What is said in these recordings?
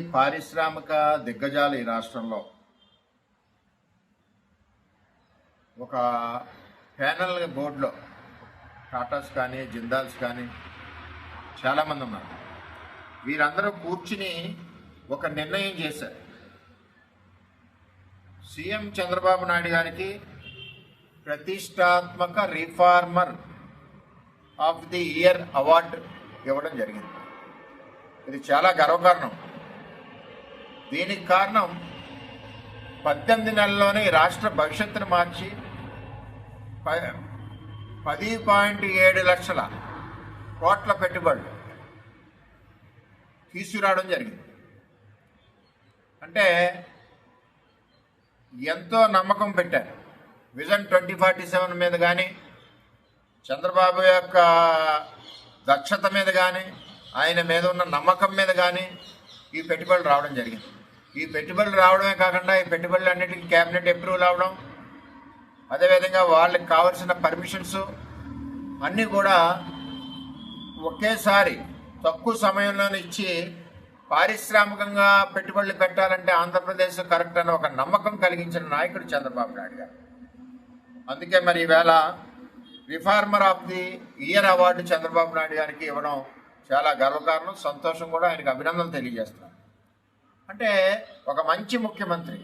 పారిశ్రామిక దిగ్గజాలు ఈ రాష్ట్రంలో. ఒక ప్యానల్ బోర్డులో టాటాస్ కానీ జిందాల్స్ కానీ చాలామంది ఉన్నారు. వీరందరూ కూర్చుని ఒక నిర్ణయం చేశారు. సీఎం చంద్రబాబు నాయుడు గారికి ప్రతిష్టాత్మక reformer of the year award ఇవ్వడం జరిగింది. ఇది చాలా గర్వకారణం. దీనికి కారణం పద్దెనిమిది నెలల్లోనే రాష్ట్ర భవిష్యత్తును మార్చి ప- పది పాయింట్ ఏడు లక్షల కోట్ల పెట్టుబడులు తీసుకురావడం జరిగింది. అంటే ఎంతో నమ్మకం పెట్టారు. విజన్ ట్వంటీ ఫార్టీ సెవెన్ మీద కానీ చంద్రబాబు యొక్క దక్షత మీద కానీ ఆయన మీద ఉన్న నమ్మకం మీద కానీ ఈ పెట్టుబడులు రావడం జరిగింది. ఈ పెట్టుబడులు రావడమే కాకుండా ఈ పెట్టుబడులు అన్నిటికీ క్యాబినెట్ అప్రూవల్ అవడం అదేవిధంగా వాళ్ళకి కావాల్సిన పర్మిషన్స్ అన్నీ కూడా ఒకేసారి తక్కువ సమయంలోనే ఇచ్చి పారిశ్రామికంగా పెట్టుబడులు పెట్టాలంటే ఆంధ్రప్రదేశ్ కరెక్ట్ అని ఒక నమ్మకం కలిగించిన నాయకుడు చంద్రబాబు నాయుడు గారు. అందుకే మరి ఈవేళ reformer of the year award Chandrababu Naidu గారికి ఇవ్వడం చాలా గర్వకారణం సంతోషం కూడా ఆయనకు అభినందనలు తెలియజేస్తున్నాను అంటే ఒక మంచి ముఖ్యమంత్రి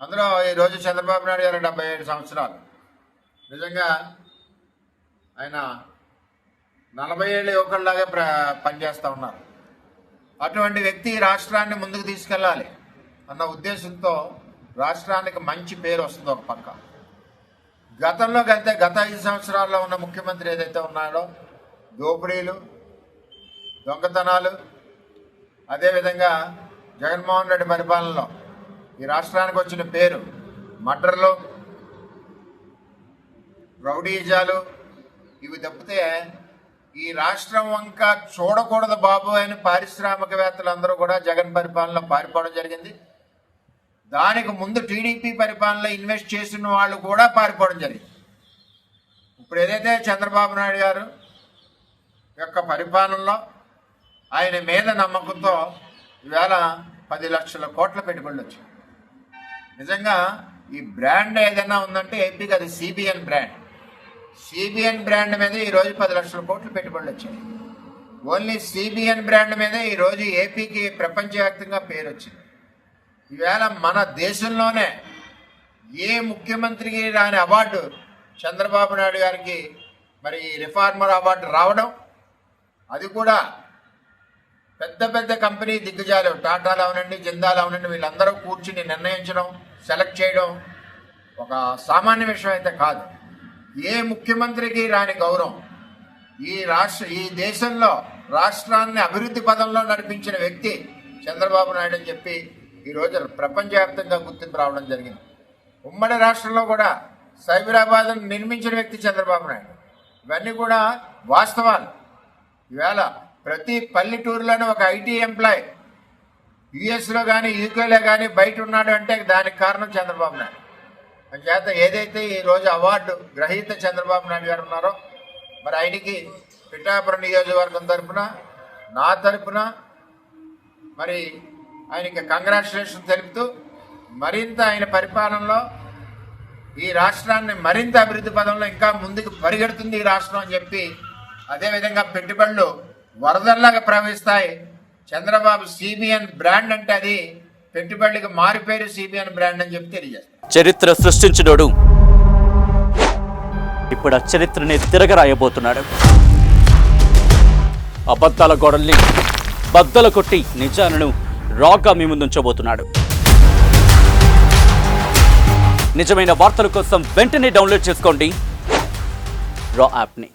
అందులో ఈరోజు చంద్రబాబు నాయుడు గారు డెబ్బై ఏడు సంవత్సరాలు. నిజంగా ఆయన నలభై ఏళ్ళ యువకుల్లాగా ప్ర పనిచేస్తూ ఉన్నారు. అటువంటి వ్యక్తి ఈ రాష్ట్రాన్ని ముందుకు తీసుకెళ్ళాలి అన్న ఉద్దేశంతో రాష్ట్రానికి మంచి పేరు వస్తుంది ఒక పక్క. గతంలో కంటే గత ఐదు సంవత్సరాల్లో ఉన్న ముఖ్యమంత్రి ఏదైతే ఉన్నాడో దోపిడీలు దొంగతనాలు అదేవిధంగా జగన్మోహన్ రెడ్డి పరిపాలనలో ఈ రాష్ట్రానికి వచ్చిన పేరు మటర్లు రౌడీజాలు ఇవి తప్పితే ఈ రాష్ట్రం వంక చూడకూడదు బాబు అని పారిశ్రామికవేత్తలు అందరూ కూడా జగన్ పరిపాలనలో పారిపోవడం జరిగింది. దానికి ముందు టీడీపీ పరిపాలనలో ఇన్వెస్ట్ చేసిన వాళ్ళు కూడా పారిపోవడం జరిగింది. ఇప్పుడు ఏదైతే చంద్రబాబు నాయుడు గారు యొక్క పరిపాలనలో ఆయన మీద నమ్మకంతో ఈవేళ పది లక్షల కోట్ల పెట్టుబడులు వచ్చాయి. నిజంగా ఈ బ్రాండ్ ఏదైనా ఉందంటే ఏపీకి అది సిబిఎన్ బ్రాండ్. సిబిఎన్ బ్రాండ్ మీద ఈరోజు పది లక్షల కోట్లు పెట్టుబడులు వచ్చాయి. ఓన్లీ సిబిఎన్ బ్రాండ్ మీద ఈరోజు ఏపీకి ప్రపంచవ్యాప్తంగా పేరు వచ్చింది. ఈవేళ మన దేశంలోనే ఏ ముఖ్యమంత్రికి రాని అవార్డు చంద్రబాబు నాయుడు గారికి మరి రిఫార్మర్ అవార్డు రావడం అది కూడా పెద్ద పెద్ద కంపెనీ దిగ్గజాలు. టాటాలు అవనండి జిందాలు అవనండి వీళ్ళందరూ కూర్చుని నిర్ణయించడం సెలెక్ట్ చేయడం ఒక సామాన్య విషయం అయితే కాదు. ఏ ముఖ్యమంత్రికి రాని గౌరవం ఈ రాష్ట్ర ఈ దేశంలో రాష్ట్రాన్ని అభివృద్ధి పదంలో నడిపించిన వ్యక్తి చంద్రబాబు నాయుడు అని చెప్పి ఈరోజు ప్రపంచవ్యాప్తంగా గుర్తింపు రావడం జరిగింది. ఉమ్మడి రాష్ట్రంలో కూడా సైబరాబాద్ను నిర్మించిన వ్యక్తి చంద్రబాబు నాయుడు. ఇవన్నీ కూడా వాస్తవాలు. ఇవాళ ప్రతి పల్లెటూరులోనూ ఒక ఐటీ ఎంప్లాయ్ యుఎస్లో కానీ యూకేలో కానీ బయట ఉన్నాడు అంటే దానికి కారణం చంద్రబాబు నాయుడు. చేత ఏదైతే ఈ రోజు అవార్డు గ్రహీత చంద్రబాబు నాయుడు గారు ఉన్నారో మరి ఆయనకి పిఠాపురం నియోజకవర్గం తరపున నా తరపున మరి ఆయనకి కంగ్రాచులేషన్ తెలుపుతూ మరింత ఆయన పరిపాలనలో ఈ రాష్ట్రాన్ని మరింత అభివృద్ధి పదంలో ఇంకా ముందుకు పరిగెడుతుంది ఈ రాష్ట్రం అని చెప్పి అదేవిధంగా పెట్టుబడులు వరదల్లాగా ప్రవహిస్తాయి. చంద్రబాబు సిబిఎన్ బ్రాండ్ అంటే అది. పెట్టుబడులకు మారిపోయారు సిబిఎన్ బ్రాండ్ అని చెప్పి తెలియజేస్తారు చరిత్ర సృష్టించినోడు ఇప్పుడు ఆ చరిత్రని తిరగరాయబోతున్నాడు. అబద్ధాల గోడల్ని బద్దలు కొట్టి నిజాలను రాగా మీ ముందుంచబోతున్నాడు. నిజమైన వార్తల కోసం వెంటనే డౌన్లోడ్ చేసుకోండి. రా యాప్ని.